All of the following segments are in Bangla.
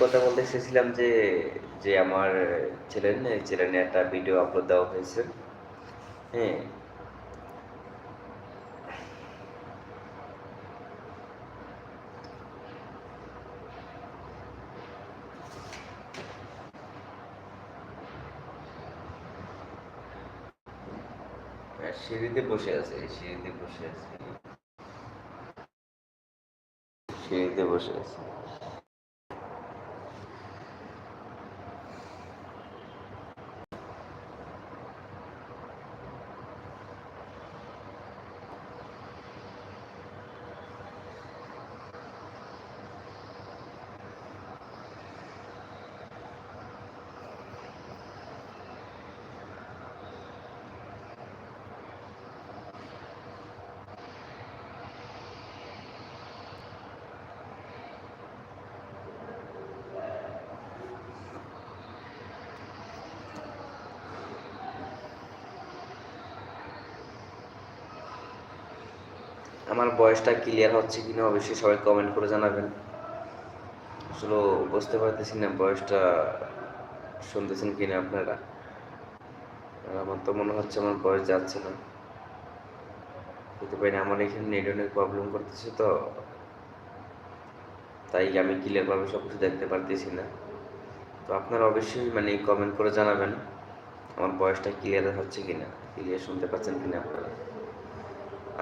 কথা বলতে এসেছিলাম যে যে আমার ছেলের নিয়ে একটা ভিডিও আপলোড দেওয়া হয়েছে। হ্যাঁ। হ্যাঁ, সিঁড়িতে বসে আছে সিঁড়িতে বসে আছে। সিঁড়িতে বসে আছে। আমার বয়সটা ক্লিয়ার হচ্ছে কিনা অবশ্যই সবাই কমেন্ট করে জানাবেন। আসলে বুঝতে পারতেছি না বয়সটা শুনতেছেন কিনা আপনারা। আমার তো মনে হচ্ছে আমার বয়স যাচ্ছে না। বুঝতে পারি না, আমার এখানে নেট অনেক প্রবলেম করতেছে তো। তাই আমি ক্লিয়ারভাবে সব কিছু দেখতে পারতেছি না। তো আপনারা অবশ্যই মানে কমেন্ট করে জানাবেন, আমার বয়সটা ক্লিয়ার হচ্ছে কিনা ক্লিয়ার শুনতে পাচ্ছেন কিনা আপনারা।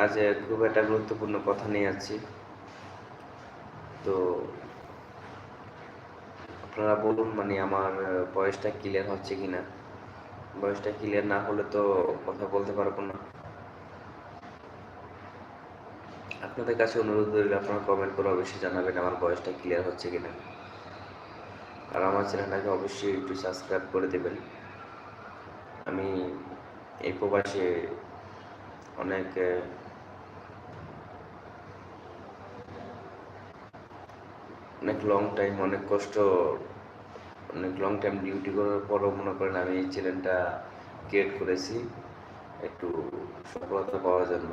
আজ খুব একটা গুরুত্বপূর্ণ কথা নিয়ে আছি তো আপনারা বলুন মানে আমার বয়সটা ক্লিয়ার হচ্ছে কি না বয়সটা ক্লিয়ার না হলে তো কথা বলতে পারব না। আপনাদের কাছে অনুরোধ রইল, আপনারা কমেন্ট করে অবশ্যই জানাবেন আমার বয়সটা ক্লিয়ার হচ্ছে কিনা। আর আমার চ্যানেলটাকে অবশ্যই একটু সাবস্ক্রাইব করে দেবেন। আমি এই প্রবাসে অনেক অনেক লং টাইম অনেক কষ্ট, অনেক লং টাইম ডিউটি করার পরও মনে করেন আমি এই চ্যানেলটা ক্রিয়েট করেছি। একটু সফলতা পাওয়ার জন্য।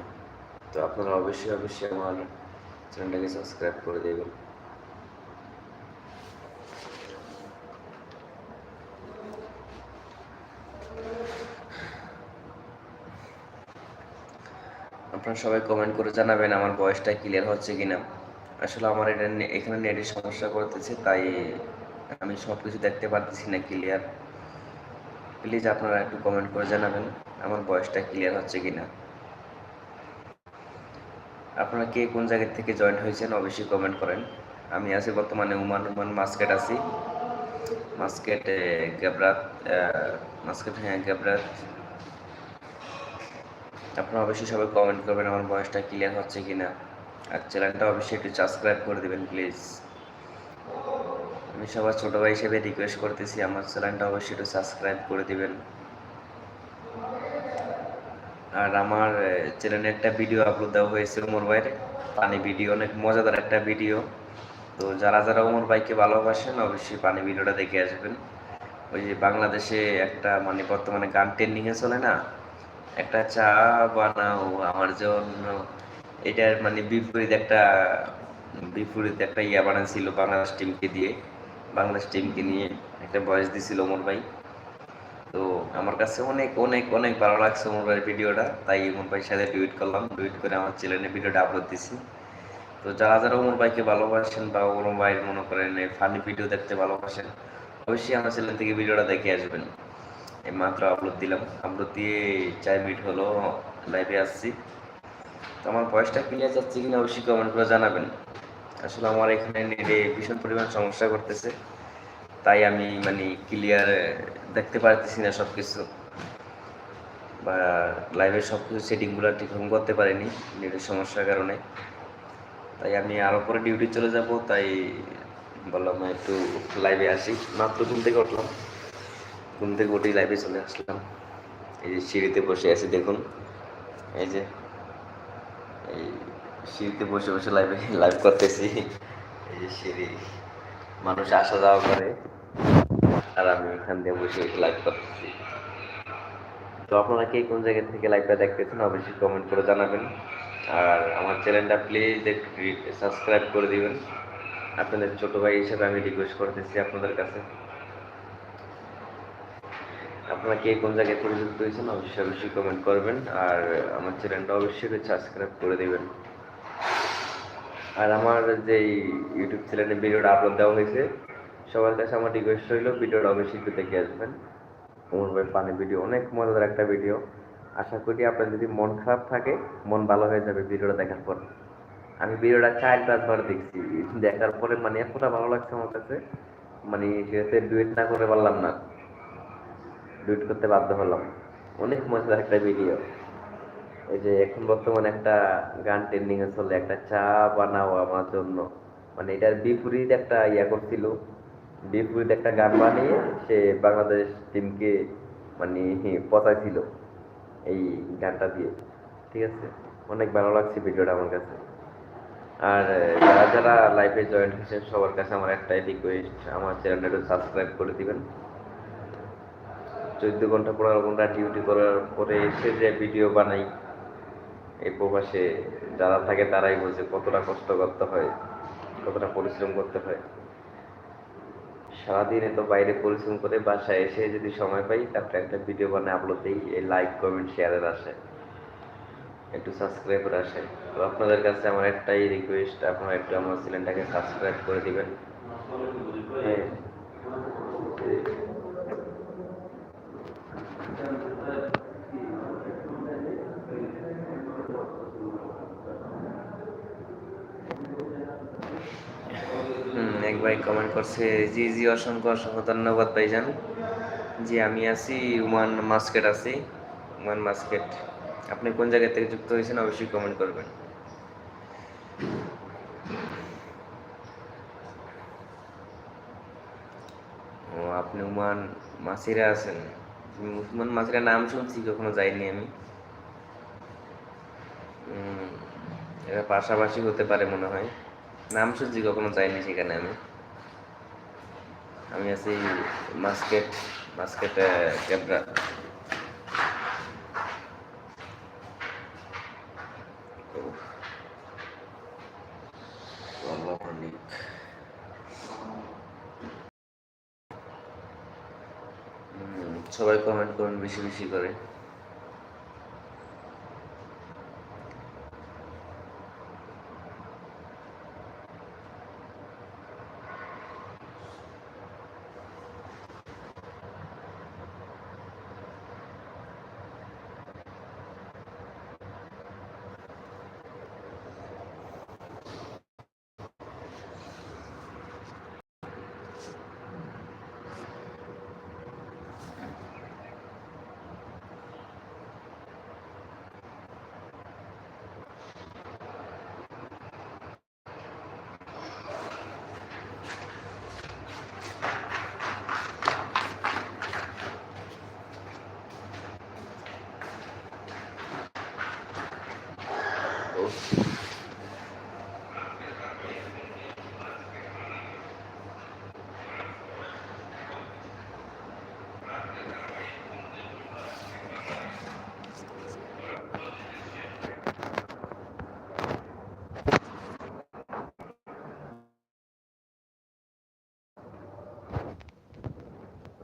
তো আপনারা অবশ্যই অবশ্যই আমার চ্যানেলটাকে সাবস্ক্রাইব করে দেবেন। আপনারা সবাই কমেন্ট করে জানাবেন আমার বয়সটা ক্লিয়ার হচ্ছে কিনা। আসলে আমার এটা এখানে নেটের সমস্যা করতেছে, তাই আমি সব কিছু দেখতে পারতেছি না ক্লিয়ার প্লিজ আপনারা একটু কমেন্ট করে জানাবেন, আমার বয়সটা ক্লিয়ার হচ্ছে কিনা? আপনারা কে কোন জায়গা থেকে জয়েন হয়েছেন, অবশ্যই কমেন্ট করেন। আমি আছি বর্তমানে উমান উমান মাস্কেট আছি। মাস্কেট গ্যাবরাত মাস্কেট হ্যাঁ গ্যাবরাত আপনারা অবশ্যই সবাই কমেন্ট করবেন, আমার বয়সটা ক্লিয়ার হচ্ছে কিনা? আর চ্যানেলটা অবশ্যই একটু সাবস্ক্রাইব করে দেবেন প্লিজ আমি সবার ছোট ভাই হিসেবে রিকোয়েস্ট করতেছি, আমার চ্যানেলটা অবশ্যই একটু সাবস্ক্রাইব করে দিবেন। আর আমার চ্যানেলে একটা ভিডিও আপলোড দেওয়া হয়েছে উমর ভাইয়ের, পানি ভিডিও অনেক মজাদার একটা ভিডিও তো যারা যারা উমর ভাইকে ভালোবাসেন, অবশ্যই পানি ভিডিওটা দেখে আসবেন। ওই যে বাংলাদেশে একটা মানে বর্তমানে গান ট্রেন্ডিংয়ে চলে না? একটা চা বানাও আমার জন্য। এটার মানে বিপরীত একটা বিপরীত একটা ইয়া বানাচ্ছিল বাংলাদেশ টিমকে দিয়ে। বাংলাদেশ টিমকে নিয়ে একটা বয়স দিছিল ওমর ভাই। তো আমার কাছে অনেক অনেক অনেক ভালো লাগছে ওমর ভাইয়ের ভিডিওটা। তাই ওমর ভাইয়ের সাথে টুইট করলাম। টুইট করে আমার চ্যানেলে ভিডিওটা আপলোড দিছি। তো যারা যারা ওমর ভাইকে ভালোবাসেন বা ওমর ভাইয়ের মনে করেন ফানি ভিডিও দেখতে ভালোবাসেন, অবশ্যই আমার চ্যানেল থেকে ভিডিওটা দেখে আসবেন। এই মাত্র আপলোড দিলাম। আপলোড দিয়ে চার মিনিট হলো লাইভে আসছি। তো আমার ভয়েসটা ক্লিয়ার যাচ্ছে কিনা অবশ্যই কমেন্ট করে জানাবেন। আসলে আমার এখানে নেটে ভীষণ পরিমাণ সমস্যা করতেছে। তাই আমি মানে ক্লিয়ার দেখতে পারতেছি না সব কিছু বা লাইভের সব কিছু সেটিংগুলো ঠিকঠাক করতে পারিনি নেটের সমস্যার কারণে। তাই আমি আরও পরে ডিউটি চলে যাব, তাই বললাম একটু লাইভে আসি। মাত্র ঘুম থেকে উঠলাম। ঘুম থেকে উঠেই লাইভে চলে আসলাম। এই যে সিঁড়িতে বসে আছি দেখুন। এই যে এই সিঁড়িতে বসে বসে লাইভে লাইভ করতেছি। এই যে সিঁড়ি, মানুষ আসা যাওয়া করে, আর আমি এখান দিয়ে বসে বসে লাইভ করতেছি। তো আপনারা কে কোন জায়গা থেকে লাইভটা দেখতেছেন, অবশ্যই কমেন্ট করে জানাবেন। আর আমার চ্যানেলটা প্লিজ সাবস্ক্রাইব করে দিবেন। আপনাদের ছোট ভাই হিসেবে আমি রিকোয়েস্ট করতেছি আপনাদের কাছে। আপনারা কে কোন জায়গায় পরিচিত হয়েছেন, অবশ্যই অবশ্যই কমেন্ট করবেন। আর আমার চ্যানেলটা অবশ্যই সাবস্ক্রাইব করে দেবেন। আর আমার যে ইউটিউব চ্যানেলে ভিডিওটা আপলোড দেওয়া হয়েছে, সবার কাছে আমার রিকোয়েস্ট রইল, ভিডিওটা অবশ্যই একটু দেখে আসবেন। ওমর ভাই পানি ভিডিও অনেক মজাদার একটা ভিডিও আশা করি আপনার যদি মন খারাপ থাকে, মন ভালো হয়ে যাবে ভিডিওটা দেখার পর। আমি ভিডিওটা চার পাঁচবার দেখছি। দেখার পরে মানে এতটা ভালো লাগছে আমার কাছে। মানে সেটাতে ডুয়েট না করে পারলাম না। ডুয়েট করতে বাধ্য হলাম। অনেক মজাদার একটা ভিডিও এই যে এখন বর্তমানে একটা গান ট্রেন্ডিং এ চলে, একটা চা বানাও আমার জন্য। মানে এটার বিপরীত একটা ইয়া করছিল। বিপরীত একটা গান বানিয়ে সে বাংলাদেশ টিমকে মানে পচাইছিল এই গানটা দিয়ে। ঠিক আছে? অনেক ভালো লাগছে ভিডিওটা আমার কাছে। আর যারা যারা লাইভে জয়েন হয়েছেন, সবার কাছে আমার একটাই রিকোয়েস্ট আমার চ্যানেলটা সাবস্ক্রাইব করে দিবেন। চোদ্দ ঘণ্টা, পনেরো ঘণ্টা ডিউটি করার পরে এসে যে ভিডিও বানাই, এই প্রবাসে যারা থাকে তারাই বোঝে কতটা কষ্ট করতে হয়, কতটা পরিশ্রম করতে হয়। সারাদিন এত বাইরে পরিশ্রম করে বাসায় এসে যদি সময় পাই, তারপরে একটা ভিডিও বানায় আপলোড দিই, এই লাইক কমেন্ট শেয়ারের আসে একটু সাবস্ক্রাইবার আসে তো আপনাদের কাছে আমার একটাই রিকোয়েস্ট আপনারা একটু আমার চ্যানেলটাকে সাবস্ক্রাইব করে দিবেন হ্যাঁ হুম এক ভাই কমেন্ট করছে, জি জি, অসংখ্য অসংখ্য ধন্যবাদ ভাইজান। জি, আমি আছি উমান মাস্কেট আছি উমান মাস্কেট আপনি কোন জায়গা থেকে যুক্ত হয়েছেন অবশ্যই কমেন্ট করবেন। ও, আপনি উমান মাসিরা আছেন। উমান মাসিরা নাম শুনছি, কখনো যাইনি আমি। এরা পাশাপাশি হতে পারে মনে হয়। নাম শুনছি, কখনো যাইনি সেখানে আমি। আমি আছি মাস্কেট মাস্কেট ক্যাবরা সবাই কমেন্ট করুন বেশি বেশি করে।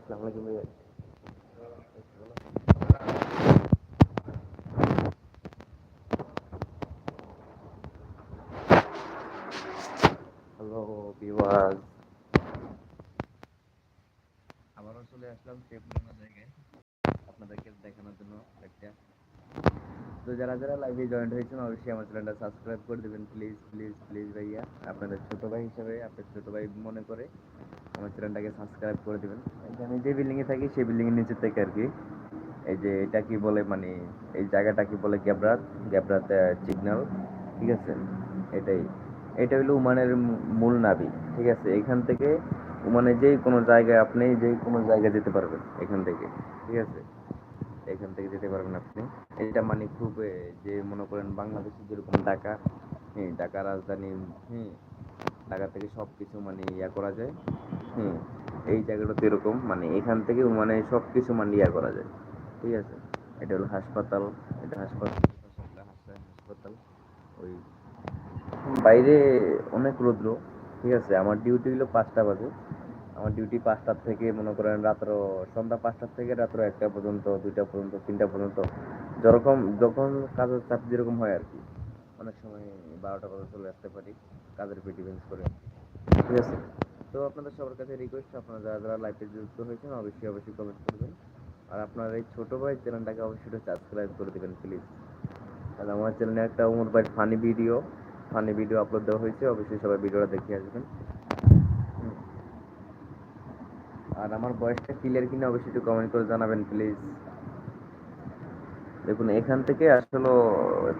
Assalamualaikum. আসলাম সেই পুরোনো জায়গায় আপনাদেরকে দেখানোর জন্য একটা। তো যারা যারা লাইভে জয়েন্ট হয়েছেন, অবশ্যই আমার চ্যানেলটা সাবস্ক্রাইব করে দেবেন। প্লিজ প্লিজ প্লিজ ভাইয়া, আপনাদের ছোট ভাই হিসাবে আপনার ছোট ভাই মনে করে আমার চ্যানেলটাকে সাবস্ক্রাইব করে দেবেন। আমি যে বিল্ডিং এ থাকি, সেই বিল্ডিং এর নিচে থেকে আর কি। এই যে এটা কি বলে মানে এই জায়গাটা কি বলে গ্যাবরাত গ্যাবরাত সিগন্যাল ঠিক আছে? এটাই। এটা হলো উমানের মূল নাবি ঠিক আছে? এখান থেকে উমানে যে কোনো জায়গায় আপনি যে কোনো জায়গায় যেতে পারবেন এখান থেকে, ঠিক আছে? এখান থেকে যেতে পারবেন আপনি। এটা মানে খুব যে মনে করেন বাংলাদেশে যেরকম ঢাকা হ্যাঁ ঢাকা রাজধানী হ্যাঁ ঢাকা থেকে সব কিছু মানে ইয়া করা যায় হুম এই জায়গাটাতে এরকম মানে এখান থেকে মানে সব কিছু মানে ইয়া করা যায়, ঠিক আছে? এটা হলো হাসপাতাল, এটা হাসপাতাল হাসপাতাল, ওই বাইরে অনেক রৌদ্র, ঠিক আছে? আমার ডিউটি হলো পাঁচটা বাজে। আমার ডিউটি পাঁচটার থেকে মনে করেন রাত্র সন্ধ্যা পাঁচটার থেকে রাত্র একটা পর্যন্ত, দুইটা পর্যন্ত, তিনটা পর্যন্ত। যেরকম, যখন কাজের চাপ যেরকম হয় আর কি। অনেক সময় বারোটা পর্যন্ত চলে আসতে পারি, কাজের উপর ডিপেন্ড করে। ঠিক আছে? তো আপনাদের সবার কাছে রিকোয়েস্ট আপনারা যারা যারা লাইভে যুক্ত হয়েছেন, অবশ্যই অবশ্যই কমেন্ট করবেন। আর আপনার এই ছোট ভাই চ্যানেলটাকে অবশ্যই সাবস্ক্রাইব করে দেবেন প্লিজ আর আমার চ্যানেলে একটা উমর ভাই funny video funny video upload দেওয়া হয়েছে, অবশ্যই সবাই ভিডিওটা দেখে আসবেন হুম। আর আমার বয়সটা ক্লিয়ার কিনা অবশ্যই একটু কমেন্ট করে জানাবেন প্লিজ দেখুন, এখান থেকে আসলে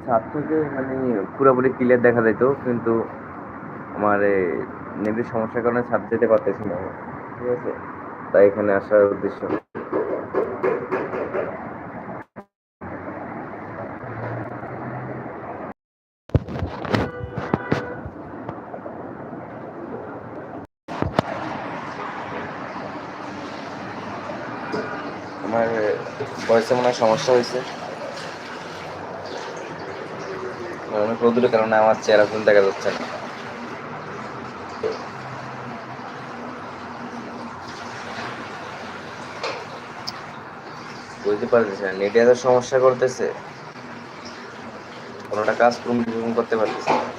ছাদ মানে পুরোপুরি ক্লিয়ার দেখা যেত কিন্তু আমার নেটের সমস্যার কারণে ছাদ যেতে পারতেছি না ঠিক আছে? তাই এখানে আসার উদ্দেশ্য আমার বয়সে মনে হয় সমস্যা হয়েছে। অনেক রোদুরের কারণে আমার চেহারা ফুল দেখা যাচ্ছে না। বুঝতে পারতেছি না, নেটে এত সমস্যা করতেছে। কোনোটা কাজ করতে পারতেছি না।